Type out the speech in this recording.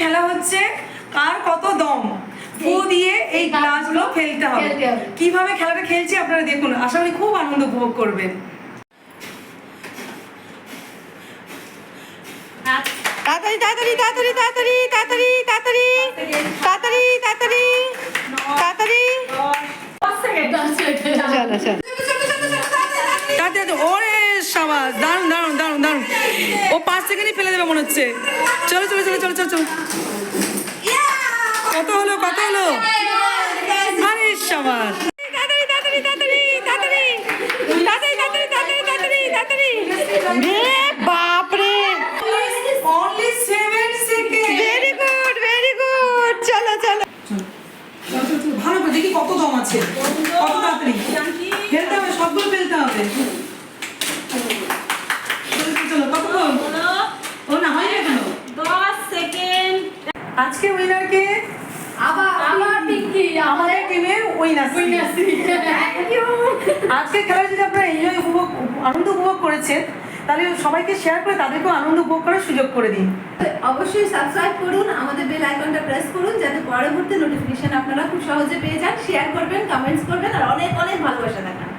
খেলা হচ্ছে? কার কত দম? ফু দিয়ে এই গ্লাসগুলো ফেলতে হবে। কীভাবে খেলাটা খেলছি আপনারা দেখুন। আশা করি খুব আনন্দ উপভোগ করবেন। তাড়াতাড়ি তাড়াতাড়ি তাড়াতাড়ি তাড়াতাড়ি তাড়াতাড়ি তাড়াতাড়ি তাড়াতাড়ি তাড়াতাড়ি তাড়াতাড়ি। চলো চলো। তাড়াতাড়ি ওরে সাবাস দারুণ দারুণ দাঁড়। ও পাঁচ সেকেন্ডই ফেলে দেবে মনে হচ্ছে। চলো চলো চলো চলো চলো। চলো কত হলো কত হলো? আরে সাবাস। বাপরে। ভেরি গুড ভেরি গুড চলো চলো। ভালো কত দম আছে। কত তাড়াতাড়ি। ফেলতে হবে সবগুলো ফেলতে হবে। আজকে উইনারকে আবার আবার পিঙ্কি আমাদের টিমের উইনার থ্যাংক ইউ আজকে খেলায় যদি আপনারা এনজয় উপভোগ আনন্দ উপভোগ করেছেন তাহলে সবাইকে শেয়ার করে তাদেরকেও আনন্দ উপভোগ করার সুযোগ করে দিন। অবশ্যই সাবস্ক্রাইব করুন আমাদের বেল আইকনটা প্রেস করুন যাতে পরবর্তী নোটিফিকেশন আপনারা খুব সহজে পেয়ে যান। শেয়ার করবেন কমেন্টস করবেন আর অনেক অনেক ভালোবাসা দেখান।